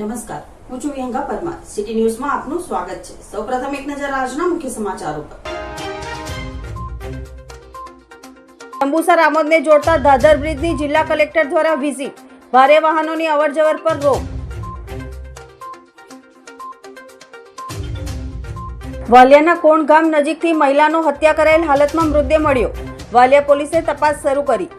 નમસ્કાર. હું છું વિહંગા પરમાર. સિટી ન્યૂઝમાં આપનું સ્વાગત છે. સૌપ્રથમ એક નજર આજના મુખ્ય સમાચારો પર. જંબુસર આમોદને જોડતા દાદર બ્રિજની જિલ્લા કલેક્ટર દ્વારા વિઝિટ. ભારે વાહનોની અવરજવર પર રોક વાલિયાના કોણ ગામ નજીકથી મહિલાનો હત્યા કરાયેલ હાલતમાં મૃતદેહ મળ્યો. વાલિયા પોલીસે તપાસ શરૂ કરી.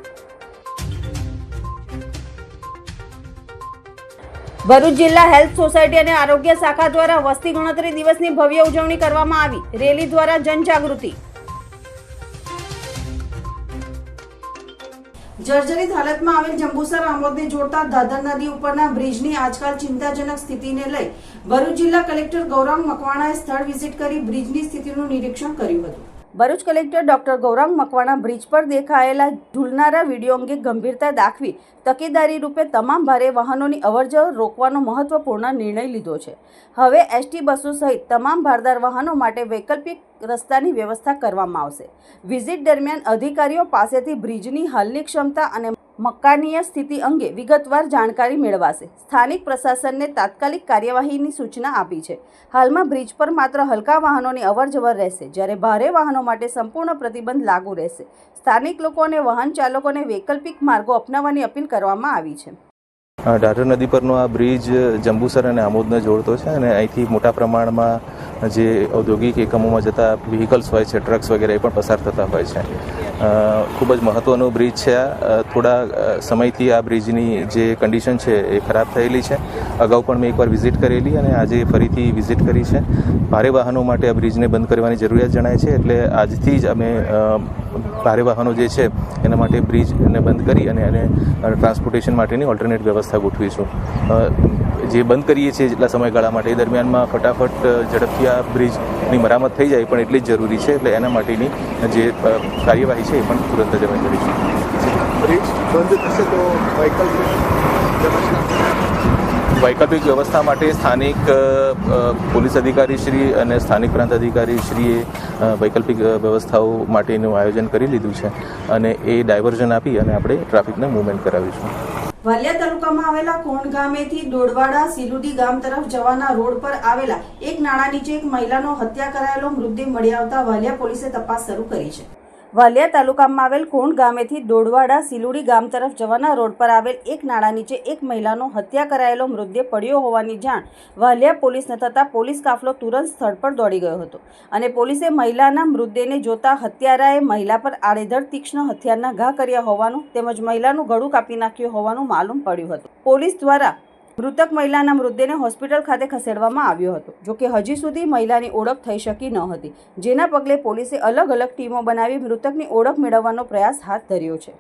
ભરૂચ જિલ્લા હેલ્થ સોસાયટી અને આરોગ્ય શાખા દ્વારા વસ્તી ગણતરી દિવસની ભવ્ય ઉજવણી કરવામાં આવી. રેલી દ્વારા જનજાગૃતિ. જર્જરિત હાલતમાં આવેલ જંબુસર આમોદને જોડતા દાદર નદી ઉપરના બ્રિજની આજકાલ ચિંતાજનક સ્થિતિને લઈ ભરૂચ જિલ્લા કલેક્ટર ગૌરાંગ મકવાણાએ સ્થળ વિઝિટ કરી બ્રિજની સ્થિતિનું નિરીક્ષણ કર્યું હતું. Bharuch collector doctor Gaurang Makwana bridge પર દેખાયેલા ઢૂલનારા વીડિયો અંગે ગંભીરતા દાખવી તકેદારી રૂપે તમામ ભારે વાહનોની અવરજવર રોકવાનો મહત્વપૂર્ણ નિર્ણય લીધો છે. હવે એસટી બસો સહિત તમામ ભારદાર વાહનો માટે વૈકલ્પિક રસ્તાની વ્યવસ્થા કરવામાં આવશે. વિઝિટ દરમિયાન અધિકારીઓ પાસેથી બ્રિજની હાલની ક્ષમતા અને મકાનીય સ્થિતિ અંગે વિગતવાર જાણકારી મેળવાશે. સ્થાનિક પ્રશાસનને તાત્કાલિક કાર્યવાહીની સૂચના આપી છે. હાલમાં બ્રિજ પર માત્ર હલકા વાહનોની અવરજવર રહેશે, જ્યારે ભારે વાહનો માટે સંપૂર્ણ પ્રતિબંધ લાગુ રહેશે. સ્થાનિક લોકો અને વાહન ચાલકોને વૈકલ્પિક માર્ગો અપનાવવાની અપીલ કરવામાં આવી છે. ઢાઢર નદી પરનો આ બ્રિજ જંબુસર અને આમોદને જોડતો છે અને અહીંથી મોટા પ્રમાણમાં જે ઔદ્યોગિક એકમોમાં જતા વ્હીકલ્સ હોય છે ટ્રક્સ વગેરે એ પણ પસાર થતા હોય છે. ખૂબ જ મહત્ત્વનો બ્રિજ છે આ. થોડા સમયથી આ બ્રિજની જે કન્ડિશન છે એ ખરાબ થયેલી છે. અગાઉ પણ મેં એકવાર વિઝિટ કરેલી અને આજે ફરીથી વિઝિટ કરી છે. ભારે વાહનો માટે આ બ્રિજને બંધ કરવાની જરૂરિયાત જણાય છે. એટલે આજથી જ અમે ભારે વાહનો જે છે, એના માટે બ્રિજને બંધ કરી અને એને ટ્રાન્સપોર્ટેશન માટેની ઓલ્ટરનેટ વ્યવસ્થા ગોઠવીશું. જે બંધ કરીએ છીએ જેટલા સમયગાળા માટે, એ દરમિયાનમાં ફટાફટ ઝડપથી આ બ્રિજની મરામત થઈ જાય, પણ એટલી જ જરૂરી છે, એટલે એના માટેની જે કાર્યવાહી છે, એ પણ તુરંત જ અમે કરીશું. બ્રિજ બંધ થશે તો વૈકલ્પિક વ્યવસ્થા માટે સ્થાનિક પોલીસ અધિકારી અધિકારીશ્રી અને સ્થાનિક પ્રાંત અધિકારીશ્રીએ અ, વૈકલ્પિક વ્યવસ્થાઓ માટેનું આયોજન કરી લીધું છે અને એ ડાયવર્ઝન આપી અને આપણે ટ્રાફિકને મૂવમેન્ટ કરાવીશું. વાલિયા તાલુકામાં આવેલા કોણ ગામેથી દોડવાડા સિલુડી ગામ તરફ જવાના રોડ પર આવેલા એક નાળા નીચે એક મહિલાનો હત્યા કરાયેલો મૃતદેહ મળી આવતા વાલિયા પોલીસે તપાસ શરૂ કરી છે. વાલિયા તાલુકામાં આવેલ કોંડ ગામેથી દોડવાડા સિલુડી ગામ તરફ જવાના રોડ પર આવેલ એક નાળા નીચે એક મહિલાનો હત્યા કરાયેલો મૃતદેહ પડ્યો હોવાની જાણ વાલિયા પોલીસને થતાં પોલીસ કાફલો તુરંત સ્થળ પર દોડી ગયો હતો અને પોલીસે મહિલાના મૃતદેહને જોતા હત્યારાએ મહિલા પર આડેધડ તીક્ષ્ણ હથિયારના ઘા કર્યા હોવાનું તેમજ મહિલાનું ગળું કાપી નાખ્યું હોવાનું માલુમ પડ્યું હતું. પોલીસ દ્વારા મૃતક મહિલાના મૃતદેહને હોસ્પિટલ ખાતે ખસેડવામાં આવ્યો હતો જોકે હજી સુધી મહિલાની ઓળખ થઈ શકી ન હતી. જેના પગલે પોલીસે અલગ અલગ ટીમો બનાવી મૃતકની ઓળખ મેળવવાનો પ્રયાસ હાથ ધર્યો છે.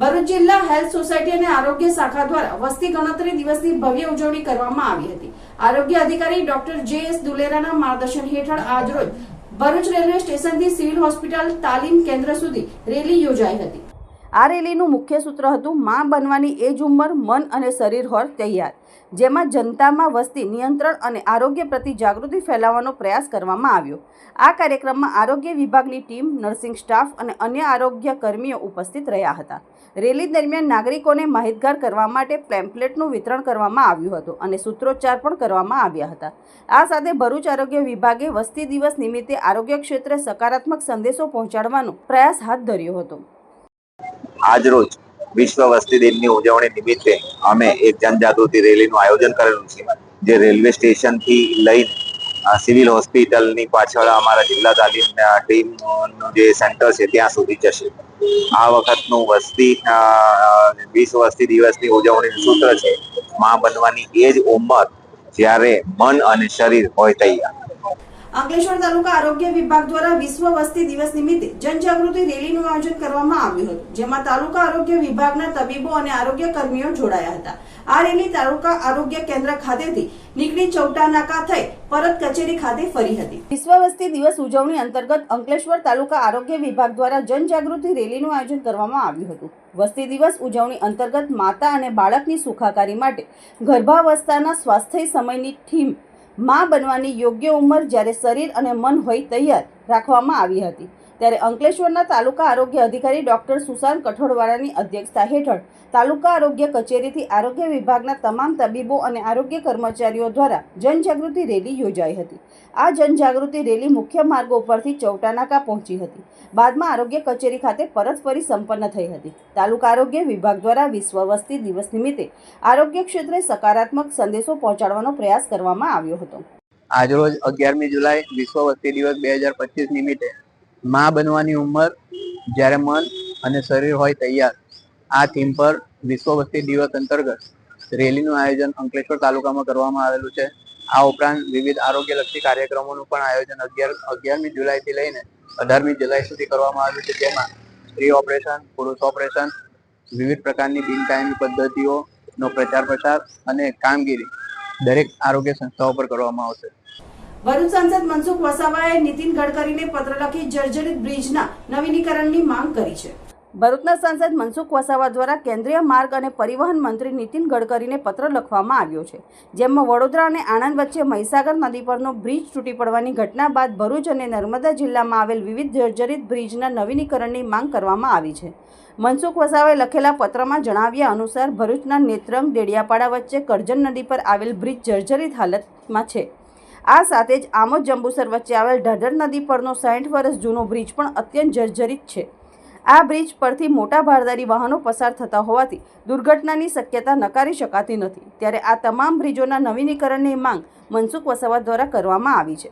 ભરૂચ જિલ્લા હેલ્થ સોસાયટી અને આરોગ્ય શાખા દ્વારા વસ્તી ગણતરી દિવસની ભવ્ય ઉજવણી કરવામાં આવી હતી. આરોગ્ય અધિકારી ડોક્ટર જે એસ દુલેરાના માર્ગદર્શન હેઠળ આજરોજ ભરૂચ રેલવે સ્ટેશનથી સિવિલ હોસ્પિટલ તાલીમ કેન્દ્ર સુધી રેલી યોજાઈ હતી. આ રેલીનું મુખ્ય સૂત્ર હતું માં બનવાની એ જ ઉંમર, મન અને શરીર હોર તૈયાર, જેમાં જનતામાં વસ્તી, નિયંત્રણ અને આરોગ્ય પ્રતિ જાગૃતિ ફેલાવવાનો પ્રયાસ કરવામાં આવ્યો. આ કાર્યક્રમમાં આરોગ્ય વિભાગની ટીમ, નર્સિંગ સ્ટાફ અને અન્ય આરોગ્ય કર્મીઓ ઉપસ્થિત રહ્યા હતા. રેલી દરમિયાન નાગરિકોને માહિતગાર કરવા માટે પેમ્પલેટનું વિતરણ કરવામાં આવ્યું હતું અને સૂત્રોચ્ચાર પણ કરવામાં આવ્યા હતા. આ સાથે ભરૂચ આરોગ્ય વિભાગે વસ્તી દિવસ નિમિત્તે આરોગ્ય ક્ષેત્રે સકારાત્મક સંદેશો પહોંચાડવાનો પ્રયાસ હાથ ધર્યો હતો. આજરોજ વિશ્વ વસ્તી દિનની ઉજવણી નિમિત્તે અમે એક જનજાગૃતિ રેલીનું આયોજન કરેલું છે, જે રેલવે સ્ટેશનથી લઈને સિવિલ હોસ્પિટલની પાછળ અમારા જિલ્લા તાલીમ ટીમનું જે સેન્ટર છે ત્યાં સુધી જશે. આ વખતનું વસ્તી વીસ વસ્તી દિવસની ઉજવણીનું સૂત્ર છે, માં બનવાની એ જ ઉંમર જ્યારે મન અને શરીર હોય તૈયાર. અંકલેશ્વર તાલુકા આરોગ્ય વિભાગ દ્વારા વિશ્વ વસ્તી દિવસ નિમિત્તે જનજાગૃતિ રેલીનું આયોજન કરવામાં આવ્યું હતું, જેમાં તાલુકા આરોગ્ય વિભાગના તબીબો અને આરોગ્ય કર્મીઓ જોડાયા હતા. આ રેલી તાલુકા આરોગ્ય કેન્દ્ર ખાતેથી નીકળી ચૌટા નાકા થઈ પરત કચેરી ખાતે ફરી હતી. વિશ્વ વસ્તી દિવસ ઉજવણી અંતર્ગત અંકલેશ્વર તાલુકા આરોગ્ય વિભાગ દ્વારા જનજાગૃતિ રેલીનું આયોજન કરવામાં આવ્યું હતું. વસ્તી દિવસ ઉજવણી અંતર્ગત માતા અને બાળકની સુખાકારી માટે ગર્ભાવસ્થાના સ્વાસ્થ્ય સમયની થીમ માં બનવાની યોગ્ય ઉંમર જ્યારે શરીર અને મન હોય તૈયાર રાખવામાં આવી હતી. ત્યારે અંકલેશ્વરના તાલુકા આરોગ્ય અધિકારી ડોક્ટર સુશાંત કઠોળવાળાની અધ્યક્ષતા હેઠળ તાલુકા આરોગ્ય કચેરીથી આરોગ્ય વિભાગના તમામ તબીબો અને આરોગ્ય કર્મચારીઓ દ્વારા જનજાગૃતિ રેલી યોજાઈ હતી. આ જનજાગૃતિ રેલી મુખ્ય માર્ગો ઉપરથી ચૌટાનાકા પહોંચી હતી. બાદમાં આરોગ્ય કચેરી ખાતે પરત ફરી સંપન્ન થઈ હતી. તાલુકા આરોગ્ય વિભાગ દ્વારા વિશ્વ વસ્તી દિવસ નિમિત્તે આરોગ્ય ક્ષેત્રે સકારાત્મક સંદેશો પહોંચાડવાનો પ્રયાસ કરવામાં આવ્યો હતો. આજરોજ અગિયારમી જુલાઈ વિશ્વ વસ્તી દિવસ બે હજાર પચીસ નિમિત્તે માં બનવાની ઉંમર જ્યારે મન અને શરીર હોય તૈયાર, આ થીમ પર વિશ્વ વસ્તી દિવસ અંતર્ગત રેલીનું આયોજન અંકલેશ્વર તાલુકામાં કરવામાં આવેલું છે. આ ઉપરાંત વિવિધ આરોગ્યલક્ષી કાર્યક્રમોનું પણ આયોજન અગિયાર, અગિયારમી જુલાઈથી લઈને અઢારમી જુલાઈ સુધી કરવામાં આવ્યું છે. જેમાં સ્ત્રી ઓપરેશન, પુરુષ ઓપરેશન, વિવિધ પ્રકારની બિનકાયમી પદ્ધતિઓનો પ્રચાર પ્રસાર અને કામગીરી દરેક આરોગ્ય સંસ્થાઓ પર કરવામાં આવશે. ભરૂચ સાંસદ મનસુખ વસાવાએ નીતિન ગડકરીને પત્ર લખી જર્જરિત બ્રિજના નવીનીકરણની માંગ કરી છે. ભરૂચના સાંસદ મનસુખ વસાવા દ્વારા કેન્દ્રીય માર્ગ અને પરિવહન મંત્રી નીતિન ગડકરીને પત્ર લખવામાં આવ્યો છે. જેમાં વડોદરા અને આણંદ વચ્ચે મહીસાગર નદી પરનો બ્રિજ તૂટી પડવાની ઘટના બાદ ભરૂચ અને નર્મદા જિલ્લામાં આવેલ વિવિધ જર્જરિત બ્રિજના નવીનીકરણની માંગ કરવામાં આવી છે. મનસુખ વસાવાએ લખેલા પત્રમાં જણાવ્યા અનુસાર ભરૂચના નેત્રંગ ડેડિયાપાડા વચ્ચે કરજણ નદી પર આવેલ બ્રિજ જર્જરિત હાલતમાં છે. આ સાથે જ આમોદ જંબુસર વચ્ચે આવેલ ઢાઢર નદી પરનો સાઠ વર્ષ જૂનો બ્રિજ પણ અત્યંત જર્જરિત છે. આ બ્રિજ પરથી મોટા ભારદારી વાહનો પસાર થતા હોવાથી દુર્ઘટનાની શક્યતા નકારી શકાતી નથી. ત્યારે આ તમામ બ્રિજોના નવીનીકરણની માંગ મનસુખ વસાવા દ્વારા કરવામાં આવી છે.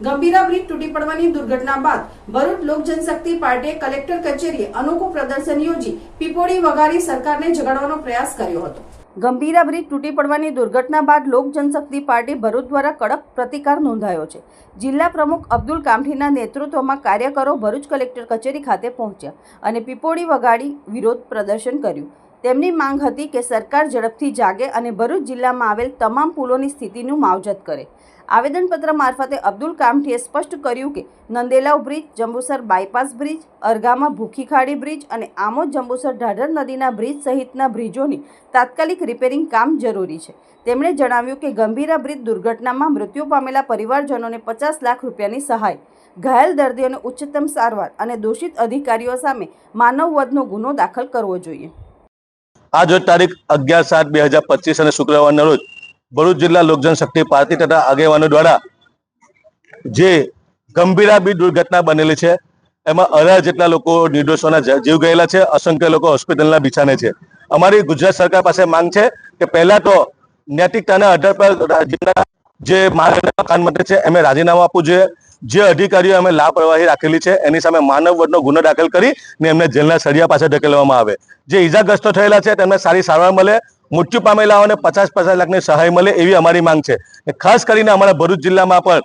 ગંભીરા બ્રિજ તૂટી પડવાની દુર્ઘટના બાદ ભરૂચ લોક જનશક્તિ પાર્ટીએ કલેક્ટર કચેરીએ અનોખું પ્રદર્શન યોજી પીપોડી વગાડી સરકારને જગાડવાનો પ્રયાસ કર્યો હતો. ગંભીરા બ્રિજ તૂટી પડવાની દુર્ઘટના બાદ લોક જનશક્તિ પાર્ટી ભરૂચ દ્વારા કડક પ્રતિકાર નોંધાયો છે. જિલ્લા પ્રમુખ અબ્દુલ કામઠીના નેતૃત્વમાં કાર્યકરો ભરૂચ કલેક્ટર કચેરી ખાતે પહોંચ્યા અને પીપોડી વગાડી વિરોધ પ્રદર્શન કર્યું. તેમની માંગ હતી કે સરકાર ઝડપથી જાગે અને ભરૂચ જિલ્લામાં આવેલ તમામ પુલોની સ્થિતિનું માવજત કરે. આવેદનપત્ર મારફતે અબ્દુલ કામઠીએ સ્પષ્ટ કર્યું કે Nandelav bridge, Jambusar bypass bridge, અરગામાં Bhukhi Khadi bridge અને આમોદ જંબુસર ઢાઢર નદીના બ્રિજ સહિતના બ્રિજોની તાત્કાલિક રિપેરિંગ કામ જરૂરી છે. તેમણે જણાવ્યું કે ગંભીરા બ્રિજ દુર્ઘટનામાં મૃત્યુ પામેલા પરિવારજનોને પચાસ લાખ રૂપિયાની સહાય, ઘાયલ દર્દીઓને ઉચ્ચતમ સારવાર અને દોષિત અધિકારીઓ સામે માનવવધનો ગુનો દાખલ કરવો જોઈએ. આજ રોજ તારીખ અગિયાર સાત બે હજાર પચીસ અને શુક્રવારના રોજ ભરૂચ જિલ્લા લોકજન શક્તિ પાર્ટી તથા આગેવાનો દ્વારા જે ગંભીરા બી દુર્ઘટના બનેલી છે, એમાં અઢાર જેટલા લોકો નિર્દોષોના જીવ ગયેલા છે, અસંખ્ય લોકો હોસ્પિટલના બિછાને છે. અમારી ગુજરાત સરકાર પાસે માંગ છે કે પહેલા તો નૈતિકતાના આધાર પર જે અને છે, એમને રાજીનામું આપવું જોઈએ. જે અધિકારીઓ અમે લાપરવાહી રાખેલી છે, એની સામે માનવ વડનો ગુનો દાખલ કરી ને એમને જેલના સળિયા પાસે ધકેલવામાં આવે. જે ઈજાગ્રસ્તો થયેલા છે, તેમને સારી સારવાર મળે, મૃત્યુ પામેલાઓને પચાસ પચાસ લાખની સહાય મળે એવી અમારી માંગ છે. ખાસ કરીને અમારા ભરૂચ જિલ્લામાં પણ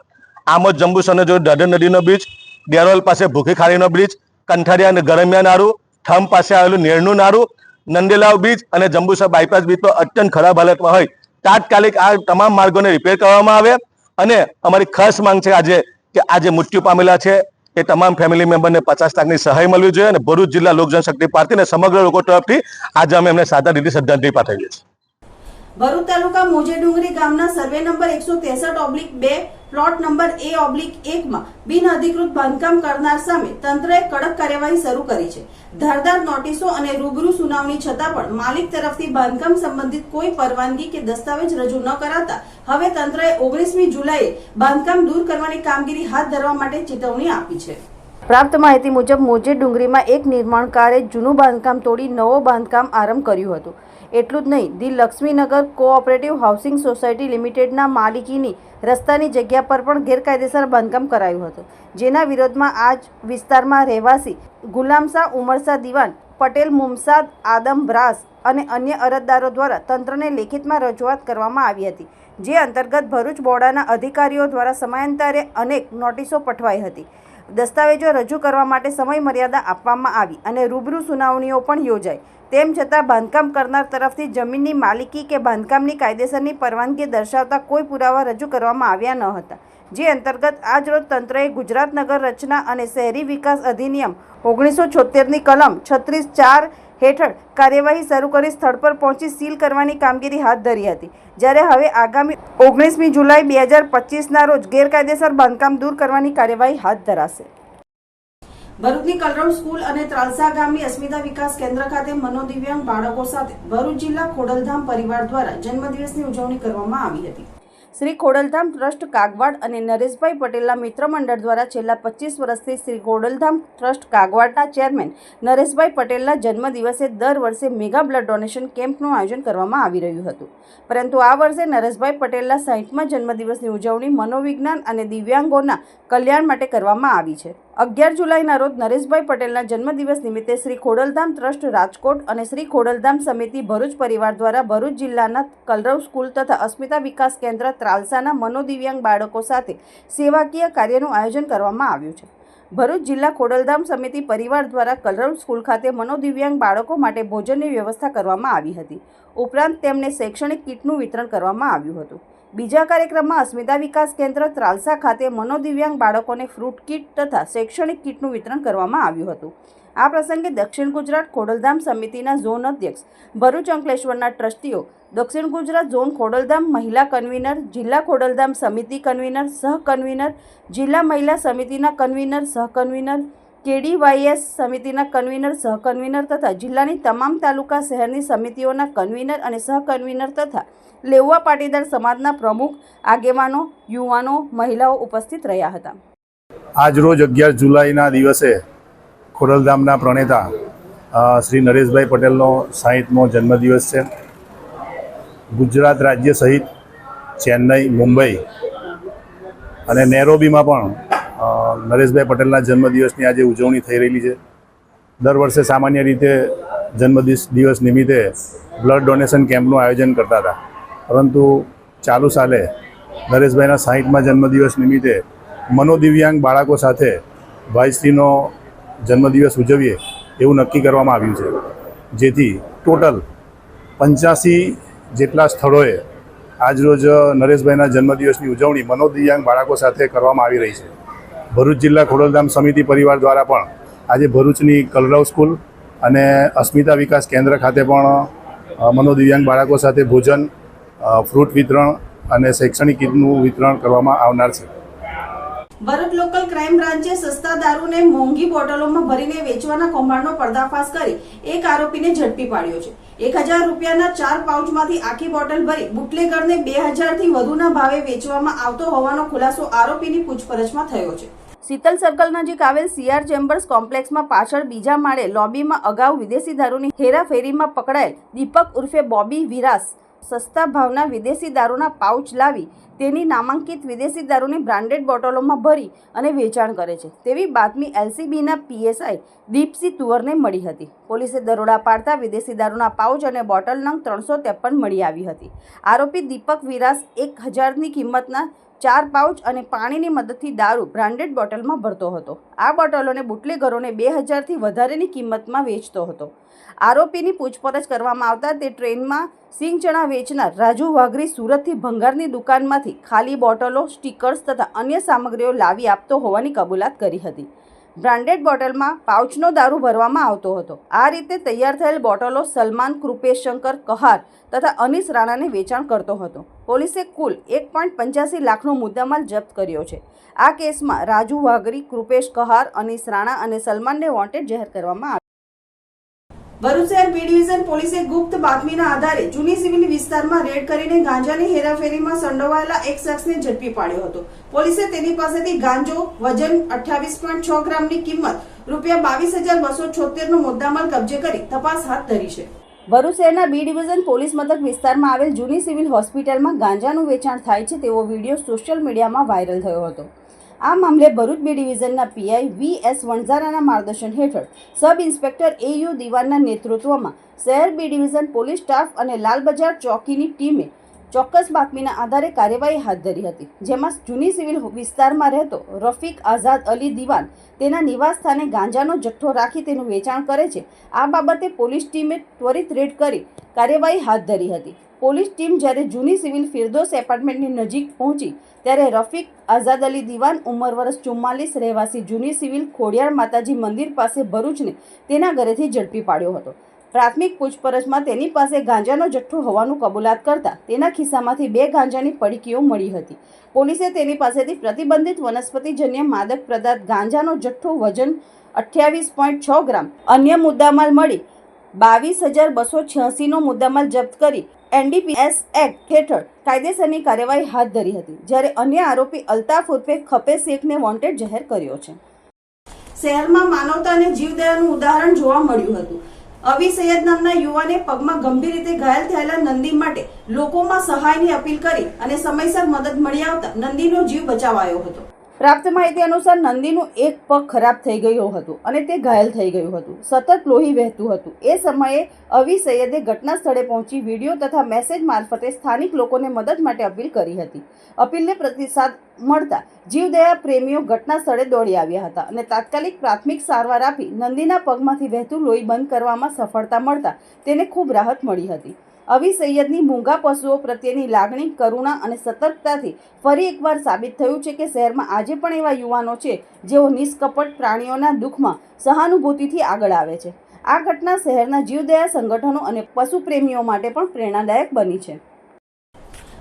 આમોદ જંબુસરનો જો દાદર નદીનો બીચ, ડેરોલ પાસે ભૂખી ખાડીનો બ્રિજ કંઠારિયા અને ગરમિયા નારું થમ પાસે આવેલું નેરનું નારું નંદેલાવ બીચ અને જંબુસર બાયપાસ બીચ તો અત્યંત ખરાબ હાલતમાં હોય. તાત્કાલિક આ તમામ માર્ગોને રિપેર કરવામાં આવે અને અમારી ખાસ માંગ છે આજે કે આ જે મૃત્યુ પામેલા છે, એ તમામ ફેમિલી મેમ્બરને પચાસ લાખની સહાય મળવી જોઈએ અને ભરૂચ જિલ્લા લોક જનશક્તિ પાર્ટી અને સમગ્ર લોકો તરફથી આજે અમે એમને સાદા રીતે શ્રદ્ધાંજલિ પાઠવીએ છીએ. ભરૂચ તાલુકા મોજે ડુંગરી ગામના સર્વે નંબર એકસો ત્રેસઠ ઓબ્લિક બે, પ્લોટ નંબર એ ઓબ્લિક એકમાં બિન અધિકૃત બાંધકામ કરનાર સામે તંત્રએ કડક કાર્યવાહી શરૂ કરી છે. ધારદાર નોટિસો અને રૂબરૂ સુનાવણી છતાં પણ માલિક તરફથી બાંધકામ સંબંધિત કોઈ પરવાનગી કે દસ્તાવેજ રજૂ ન કરાતા હવે તંત્રએ ઓગણીસમી જુલાઈએ બાંધકામ દૂર કરવાની કામગીરી હાથ ધરવા માટે ચેતવણી આપી છે. પ્રાપ્ત માહિતી મુજબ મોજે ડુંગરીમાં એક નિર્માણકારે જૂનું બાંધકામ તોડી નવો બાંધકામ આરંભ કર્યું હતું. એટલું જ નહીં the Laxminagar cooperative housing society લિમિટેડના માલિકીની રસ્તાની જગ્યા પર પણ ગેરકાયદેસર બાંધકામ કરાયું હતું, જેના વિરોધમાં આજ વિસ્તારમાં રહેવાસી ગુલામશાહ ઉમરશાહ દિવાન, પટેલ, મુમસાદ, આદમ બ્રાસ અને અન્ય અરજદારો દ્વારા તંત્રને લેખિતમાં રજૂઆત કરવામાં આવી હતી, જે અંતર્ગત ભરૂચ બોર્ડાના અધિકારીઓ દ્વારા સમયાંતરે અનેક નોટિસો પઠવાઈ હતી. દસ્તાવેજો રજૂ કરવા માટે સમય મર્યાદા આપવામાં આવી અને રૂબરૂ સુનાવણીઓ પણ યોજાઈ. તેમ છતાં બાંધકામ કરનાર તરફથી જમીનની માલિકી કે બાંધકામની કાયદેસરની પરવાનગી દર્શાવતા કોઈ પુરાવા રજૂ કરવામાં આવ્યા ન હતા. જે અંતર્ગત આજરોજ તંત્રએ ગુજરાત નગર રચના અને શહેરી વિકાસ અધિનિયમ ઓગણીસો છોતેરની કલમ છત્રીસ ચાર હેઠળ કાર્યવાહી શરૂ કરી સ્થળ પર પહોંચી સીલ કરવાની કામગીરી હાથ ધરી હતી. જ્યારે હવે આગામી ઓગણીસમી જુલાઈ બે હજાર પચીસના રોજ ગેરકાયદેસર બાંધકામ દૂર કરવાની કાર્યવાહી હાથ ધરાશે. ભરૂચની કલરવ સ્કૂલ અને ત્રાલસા ગામની અસ્મિતા વિકાસ કેન્દ્ર ખાતે મનોદિવ્યાંગ બાળકો સાથે ભરૂચ જિલ્લા ખોડલધામ પરિવાર દ્વારા જન્મદિવસની ઉજવણી કરવામાં આવી હતી. શ્રી ખોડલધામ ટ્રસ્ટ કાગવાડ અને નરેશભાઈ પટેલના મિત્ર મંડળ દ્વારા છેલ્લા પચીસ વર્ષથી શ્રી ખોડલધામ ટ્રસ્ટ કાગવાડના ચેરમેન નરેશભાઈ પટેલના જન્મદિવસે દર વર્ષે મેગા બ્લડ ડોનેશન કેમ્પનું આયોજન કરવામાં આવી રહ્યું હતું. પરંતુ આ વર્ષે નરેશભાઈ પટેલના સાહીઠમાં જન્મદિવસની ઉજવણી મનોવિજ્ઞાન અને દિવ્યાંગોના કલ્યાણ માટે કરવામાં આવી છે. અગિયાર જુલાઈના રોજ નરેશભાઈ પટેલના જન્મદિવસ નિમિત્તે શ્રી ખોડલધામ ટ્રસ્ટ રાજકોટ અને શ્રી ખોડલધામ સમિતિ ભરૂચ પરિવાર દ્વારા ભરૂચ જિલ્લાના કલરવ સ્કૂલ તથા અસ્મિતા વિકાસ કેન્દ્ર ત્રાલસાના મનોદિવ્યાંગ બાળકો સાથે સેવાકીય કાર્યનું આયોજન કરવામાં આવ્યું છે. ભરૂચ જિલ્લા ખોડલધામ સમિતિ પરિવાર દ્વારા કલરવ સ્કૂલ ખાતે મનોદિવ્યાંગ બાળકો માટે ભોજનની વ્યવસ્થા કરવામાં આવી હતી. ઉપરાંત તેમને શૈક્ષણિક કીટનું વિતરણ કરવામાં આવ્યું હતું. બીજા કાર્યક્રમમાં અસ્મિતા વિકાસ કેન્દ્ર ત્રાલસા ખાતે મનોદિવ્યાંગ બાળકોને ફ્રૂટ કીટ તથા શૈક્ષણિક કીટનું વિતરણ કરવામાં આવ્યું હતું. આ પ્રસંગે દક્ષિણ ગુજરાત ખોડલધામ સમિતિના ઝોન અધ્યક્ષ ભરૂચ અંકલેશ્વરના ટ્રસ્ટીઓ, દક્ષિણ ગુજરાત ઝોન ખોડલધામ મહિલા કન્વીનર, જિલ્લા ખોડલધામ સમિતિ કન્વીનર, સહ કન્વીનર, જિલ્લા મહિલા સમિતિના કન્વીનર, સહ કન્વીનર, કેડીવાયએસ સમિતિના કન્વીનર, સહ કન્વીનર તથા જિલ્લાની તમામ તાલુકા શહેરની સમિતિઓના કન્વીનર અને સહ કન્વીનર તથા લેઉવા પાટીદાર સમાજના પ્રમુખ, આગેવાનો, યુવાનો, મહિલાઓ ઉપસ્થિત રહ્યા હતા. આજ રોજ અગિયાર જુલાઈના દિવસે ખોડલધામના પ્રણેતા શ્રી નરેશભાઈ પટેલનો સાહીઠમો જન્મદિવસ છે. ગુજરાત રાજ્ય સહિત ચેન્નઈ, મુંબઈ અને નેરોબીમાં પણ નરેશભાઈ પટેલના જન્મદિવસની આજે ઉજવણી થઈ રહેલી છે. દર વર્ષે સામાન્ય રીતે જન્મદિવસ દિવસ નિમિત્તે બ્લડ ડોનેશન કેમ્પનું આયોજન કરતા હતા. પરંતુ ચાલુ સાલે નરેશભાઈના સાહીઠમાં જન્મદિવસ નિમિત્તે મનોદિવ્યાંગ બાળકો સાથે ભાઈશ્રીનો જન્મદિવસ ઉજવીએ એવું નક્કી કરવામાં આવ્યું છે. જેથી ટોટલ પંચ્યાસી જેટલા સ્થળોએ આજરોજ નરેશભાઈના જન્મદિવસની ઉજવણી મનોદિવ્યાંગ બાળકો સાથે કરવામાં આવી રહી છે. ભરૂચ જિલ્લા ખોડલધામ સમિતિ પરિવાર દ્વારા પણ આજે ભરૂચની કલરવ સ્કૂલ અને અસ્મિતા વિકાસ કેન્દ્ર ખાતે પણ મનોદિવ્યાંગ બાળકો સાથે ભોજન ફ્રૂટ વિતરણ અને શૈક્ષણિક કીટનું વિતરણ કરવામાં આવનાર છે. ભરૂચ લોકલ ક્રાઇમ બ્રાન્ચે સસ્તા દારૂને મોંઘી બોટલોમાં ભરીને વેચવાના કૌભાંડનો પર્દાફાશ કરી એક આરોપીને ઝડપી પાડ્યો છે. એક હજાર રૂપિયાના ચાર પાઉચમાંથી આખી બોટલ ભરી બુટલેગરને બે હજારથી વધુના ભાવે વેચવામાં આવતો હોવાનો ખુલાસો આરોપીની પૂછપરછમાં થયો છે. શીતલ સર્કલ નજીક આવેલ સીઆર ચેમ્બર્સ કોમ્પ્લેક્સમાં પાછળ બીજા માળે લોબીમાં અગાઉ વિદેશી દારૂની હેરાફેરીમાં પકડાયેલ દીપક ઉર્ફે બોબી વિરાસ સસ્તા ભાવના વિદેશી દારૂના પાઉચ લાવી તેની નામાંકિત વિદેશી દારૂની બ્રાન્ડેડ બોટલોમાં ભરી અને વેચાણ કરે છે. તેવી બાતમી એલસીબીના પીએસઆઈ દીપસિંહ તુવરને મળી હતી. પોલીસે દરોડા પાડતા વિદેશી દારૂના પાઉચ અને બોટલ નંગ ત્રણસો ત્રેપન મળી આવી હતી. આરોપી દીપક વિરાસ એક હજારની કિંમતના ચાર પાઉચ અને પાણીની મદદથી દારૂ બ્રાન્ડેડ બોટલમાં ભરતો હતો. આ બોટલોને બુટલેગરોને બે હજારથી વધારેની કિંમતમાં વેચતો હતો. આરોપીની પૂછપરછ કરવામાં આવતા તે ટ્રેનમાં સિંગ ચણા વેચનાર રાજુ વાઘરી સુરતથી ભંગારની દુકાનમાંથી ખાલી બોટલો, સ્ટીકર્સ તથા અન્ય સામગ્રીઓ લાવી આપતો હોવાની કબૂલાત કરી હતી. બ્રાન્ડેડ બોટલમાં પાઉચનો દારૂ ભરવામાં આવતો હતો. આ રીતે તૈયાર થયેલ બોટલો સલમાન, કૃપેશ શંકર, કહાર તથા અનિસ રાણાને વેચાણ કરતો હતો. પોલીસે કુલ એક પોઈન્ટ પંચ્યાસી લાખનો મુદ્દામાલ જપ્ત કર્યો છે. આ કેસમાં રાજુ વાઘરી, કૃપેશ કહાર, અનિસ રાણા અને સલમાનને વોન્ટેડ જાહેર કરવામાં આવ્યા. ભરૂચ શહેર બી ડિવિઝન પોલીસે ગુપ્ત બાતમીના આધારે જૂની સિવિલ વિસ્તારમાં રેડ કરીને ગાંજાની હેરાફેરીમાં સંડોવાયેલા એક શખ્સને ઝડપી પાડ્યો હતો. પોલીસે તેની પાસેથી ગાંજો, વજન અઠ્યાવીસ પોઈન્ટ છ ગ્રામની કિંમત, રૂપિયા બાવીસ હજાર બસો છોતેરનો મુદ્દામાલ કબજે કરી તપાસ હાથ ધરી છે. ભરૂચ શહેરના બી ડિવિઝન પોલીસ મથક વિસ્તારમાં આવેલ જૂની સિવિલ હોસ્પિટલમાં ગાંજાનું વેચાણ થાય છે તેવો વીડિયો સોશિયલ મીડિયામાં વાયરલ થયો હતો. આ મામલે ભરૂચ બી ડિવિઝનના પીઆઈ વી એસ વણઝારાના માર્ગદર્શન હેઠળ સબ ઇન્સ્પેક્ટર યુ દિવાનના નેતૃત્વમાં શહેર બી ડિવિઝન પોલીસ સ્ટાફ અને લાલબજાર ચોકીની ટીમે ચોક્કસ બાતમીના આધારે કાર્યવાહી હાથ ધરી હતી, જેમાં જૂની સિવિલ વિસ્તારમાં રહેતો રફીક આઝાદ અલી દિવાન તેના નિવાસ સ્થાને ગાંજાનો જથ્થો રાખી તેનું વેચાણ કરે છે. આ બાબતે પોલીસ ટીમે ત્વરિત રેડ કરી કાર્યવાહી હાથ ધરી હતી. પોલીસ ટીમ જ્યારે જૂની સિવિલ ફિરદોસ એપાર્ટમેન્ટની નજીક પહોંચી, ત્યારે રફીક આઝાદ અલી દિવાન ઉંમર વર્ષ ચુમ્માલીસ રહેવાસી જૂની સિવિલ ખોડિયાર માતાજી મંદિર પાસે ભરૂચને તેના ઘરેથી ઝડપી પાડ્યો હતો. પ્રાથમિક પૂછપરછમાં તેની પાસે ગાંજાનો જથ્થો હોવાનું કબૂલાત કરતા તેના ખિસ્સામાંથી બે ગાંજાની પડીકીઓ મળી હતી. પોલીસે તેની પાસેથી પ્રતિબંધિત વનસ્પતિજન્ય માદક પદાર્થ ગાંજાનો જથ્થો વજન અઠ્યાવીસ પોઈન્ટ છ ગ્રામ અન્ય મુદ્દામાલ મળી બાવીસ હજાર બસો છ્યાસીનો મુદ્દામાલ જપ્ત કરી એનડીપીએસ એક્ટ હેઠળ કાયદેસરની કાર્યવાહી હાથ ધરી હતી, જ્યારે અન્ય આરોપી અલ્તાફ ઉર્ફે ખપે શેખને વોન્ટેડ જાહેર કર્યો છે. શહેરમાં માનવતા અને જીવદયાનું ઉદાહરણ જોવા મળ્યું હતું. અવી સૈયદ નામના યુવાને પગમાં ગંભીર રીતે ઘાયલ થયેલા નંદી માટે લોકોમાં સહાયની અપીલ કરી અને સમયસર મદદ મળી આવતા નંદીનો જીવ બચાવાયો હતો. પ્રાપ્ત માહિતી અનુસાર નંદીનું એક પગ ખરાબ થઈ ગયું હતું અને તે ઘાયલ થઈ ગયું હતું. સતત લોહી વહેતું હતું. એ સમયે અવી સૈયદે ઘટના સ્થળે પહોંચી વીડિયો તથા મેસેજ મારફતે સ્થાનિક લોકોને મદદ માટે અપીલ કરી હતી. અપીલને પ્રતિસાદ મળતા જીવદયા પ્રેમીઓ ઘટના સ્થળે દોડી આવ્યા હતા અને તાત્કાલિક પ્રાથમિક સારવાર આપી નંદીના પગમાંથી વહેતું લોહી બંધ કરવામાં સફળતા મળતા તેને ખૂબ રાહત મળી હતી. અવી સૈયદની મૂંગા પશુઓ પ્રત્યેની લાગણી, કરુણા અને સતર્કતાથી ફરી એકવાર સાબિત થયું છે કે શહેરમાં આજે પણ એવા યુવાનો છે જેઓ નિષ્કપટ પ્રાણીઓના દુઃખમાં સહાનુભૂતિથી આગળ આવે છે. આ ઘટના શહેરના જીવદયા સંગઠનો અને પશુ પ્રેમીઓ માટે પણ પ્રેરણાદાયક બની છે.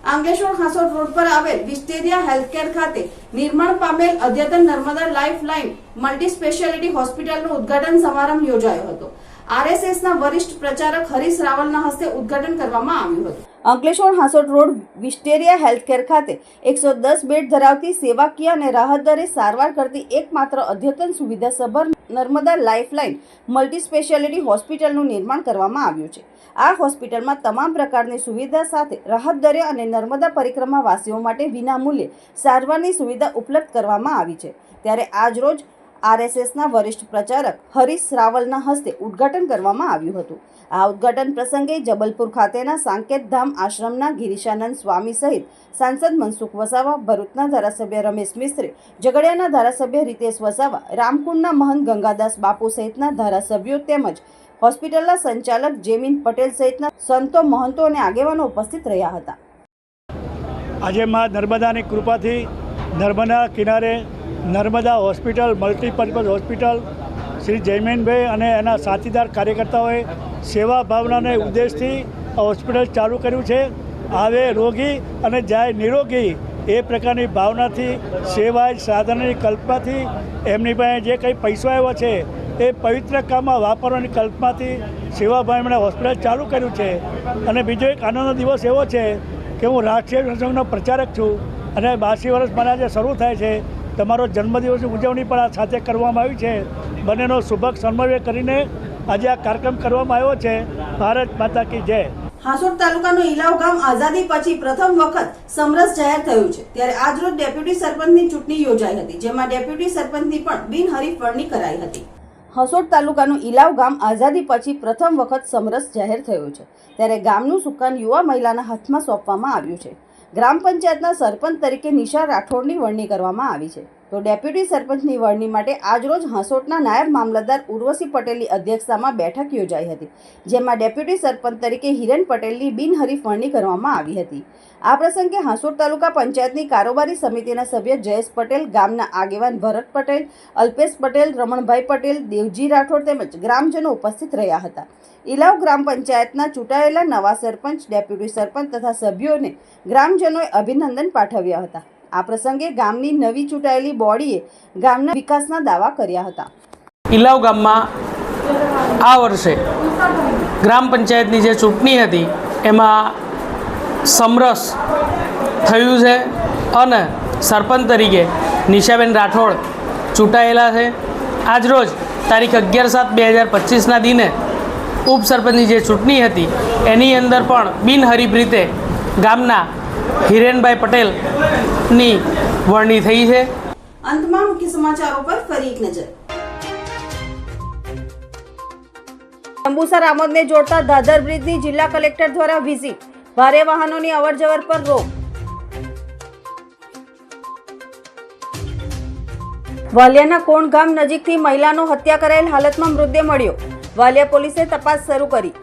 આંગેશ્વર હાંસોટ રોડ પર આવેલ વિસ્ટેરિયા હેલ્થકેર ખાતે નિર્માણ પામેલ અદ્યતન Narmada life line multi speciality હોસ્પિટલનો ઉદ્ઘાટન સમારંભ યોજાયો હતો. આરએસએસના વરિષ્ઠ પ્રચારક હરીશ રાવલના હસ્તે ઉદ્ઘાટન કરવામાં આવ્યું હતું. Ankleshwar Hansot road Wisteria healthcare ખાતે એકસો દસ બેડ ધરાવતી સેવાકીય અને રાહત દરે સારવાર કરતી એકમાત્ર અદ્યતન સુવિધા સભર નર્મદા લાઇફલાઇન મલ્ટી સ્પેશિયાલિટી હોસ્પિટલનું નિર્માણ કરવામાં આવ્યું છે. આ હોસ્પિટલમાં તમામ પ્રકારની સુવિધા સાથે રાહત દરે અને નર્મદા પરિક્રમાવાસીઓ માટે વિનામૂલ્યે સારવારની સુવિધા ઉપલબ્ધ કરવામાં આવી છે. ત્યારે આજરોજ આરએસએસના વરિષ્ઠ પ્રચારક હરીશ રાવલના હસ્તે ઉદ્ઘાટન કરવામાં આવ્યું હતું. આ ઉદ્ઘાટન પ્રસંગે જબલપુર ખાતેના સાંકેત ધામ આશ્રમના ગિરીશાનંદ સ્વામી સહિત સાંસદ મનસુખ વસાવા, ભરૂચના ધારાસભ્ય રમેશ મિસ્ત્રી, ઝઘડિયાના ધારાસભ્ય રીતેશ વસાવા, રામકુંડના મહંત ગંગાદાસ બાપુ સહિતના ધારાસભ્યો તેમજ હોસ્પિટલના સંચાલક જેમિન પટેલ સહિતના સંતો, મહંતો અને આગેવાનો ઉપસ્થિત રહ્યા હતા. આજે માં નર્મદાની કૃપાથી નર્મદા કિનારે Narmada hospital, multipurpose hospital, Shri Jaymenbhai અને એના સાથીદાર કાર્યકર્તાઓએ સેવા ભાવનાને ઉદ્દેશથી હોસ્પિટલ ચાલુ કર્યું છે. આવે રોગી અને જાય નિરોગી એ પ્રકારની ભાવનાથી સેવા સાધનની કલ્પનાથી એમની પાસે જે કંઈ પૈસો આવ્યો છે, એ પવિત્ર કામમાં વાપરવાની કલ્પનાથી સેવાભાઈ એમણે હોસ્પિટલ ચાલુ કર્યું છે. અને બીજો એક આનંદનો દિવસ એવો છે કે હું રાષ્ટ્રીય સંઘનો પ્રચારક છું અને બાસી વર્ષ મને આજે શરૂ થાય છે. તમારો જન્મદિવસની ઉજવણી પણ આ સાથે કરવામાં આવી છે. બંનેનો શુભક સમન્વય કરીને આજે આ કાર્યક્રમ કરવામાં આવ્યો છે. ભારત માતા કી જય. હાસોડ તાલુકાનું ઇલાવ ગામ આઝાદી પછી પ્રથમ વખત સમરસ જાહેર થયું છે. ત્યારે આજરોજ ડેપ્યુટી સરપંચની ચૂંટણી યોજાઈ હતી, જેમાં ડેપ્યુટી સરપંચની પણ બિનહરીફ વરણી કરાઈ હતી. હસોડ તાલુકાનું ઇલાવ ગામ આઝાદી પછી પ્રથમ વખત સમરસ જાહેર થયું છે. ત્યારે ગામનું સુકાન યુવા મહિલાના હાથમાં સોંપવામાં આવ્યું છે. ગ્રામ પંચાયતના સરપંચ તરીકે નિશા રાઠોડની વરણી કરવામાં આવી છે. તો ડેપ્યુટી સરપંચની વરણી માટે આજરોજ હાંસોટના નાયબ મામલતદાર ઉર્વશી પટેલની અધ્યક્ષતામાં બેઠક યોજાઈ હતી, જેમાં ડેપ્યુટી સરપંચ તરીકે હિરેન પટેલની બિનહરીફ વરણી કરવામાં આવી હતી. આ પ્રસંગે હાંસોટ તાલુકા પંચાયતની કારોબારી સમિતિના સભ્ય જયેશ પટેલ, ગામના આગેવાન ભરત પટેલ, અલ્પેશ પટેલ, રમણભાઈ પટેલ, દેવજી રાઠોડ તેમજ ગ્રામજનો ઉપસ્થિત રહ્યા હતા. ઇલાવ ગ્રામ પંચાયતના ચૂંટાયેલા નવા સરપંચ, ડેપ્યુટી સરપંચ તથા સભ્યોને ગ્રામજનોએ અભિનંદન પાઠવ્યા હતા. આ પ્રસંગે ગામની નવી ચૂંટાયેલી બોડીએ ગામના વિકાસના દાવા કર્યા હતા. ઇલાવ ગામમાં આ વર્ષે ગ્રામ પંચાયતની જે ચૂંટણી હતી, એમાં સમરસ થયું છે અને સરપંચ તરીકે નિશાબેન રાઠોડ ચૂંટાયેલા છે. આજરોજ તારીખ અગિયાર સાત બે હજાર પચીસના દિને ઉપસરપંચની જે ચૂંટણી હતી, એની અંદર પણ બિનહરીફ રીતે ગામના હિરેનભાઈ પટેલની વરણી થઈ છે. અંતમાં મુખ્ય સમાચારો પર ફરી એક નજર. જંબુસર આમોદને જોડતા દાદર બ્રિજની જિલ્લા કલેક્ટર દ્વારા વિઝિટ. ભારે વાહનોની અવરજવર પર રોક. વાલિયાના કોણ ગામ નજીકથી મહિલાનો હત્યા કરાયેલ હાલતમાં મૃતદેહ મળ્યો. વાલિયા પોલીસે તપાસ શરૂ કરી.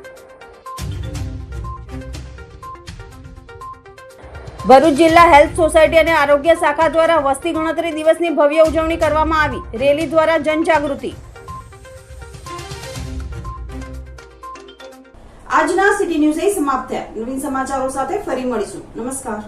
ભરૂચ જિલ્લા હેલ્થ સોસાયટી અને આરોગ્ય શાખા દ્વારા વસ્તી ગણતરી દિવસની ભવ્ય ઉજવણી કરવામાં આવી. રેલી દ્વારા જનજાગૃતિ. આજના સિટી ન્યૂઝ એ સમાપ્ત થયા. નવીન સમાચારો સાથે ફરી મળીશું. નમસ્કાર.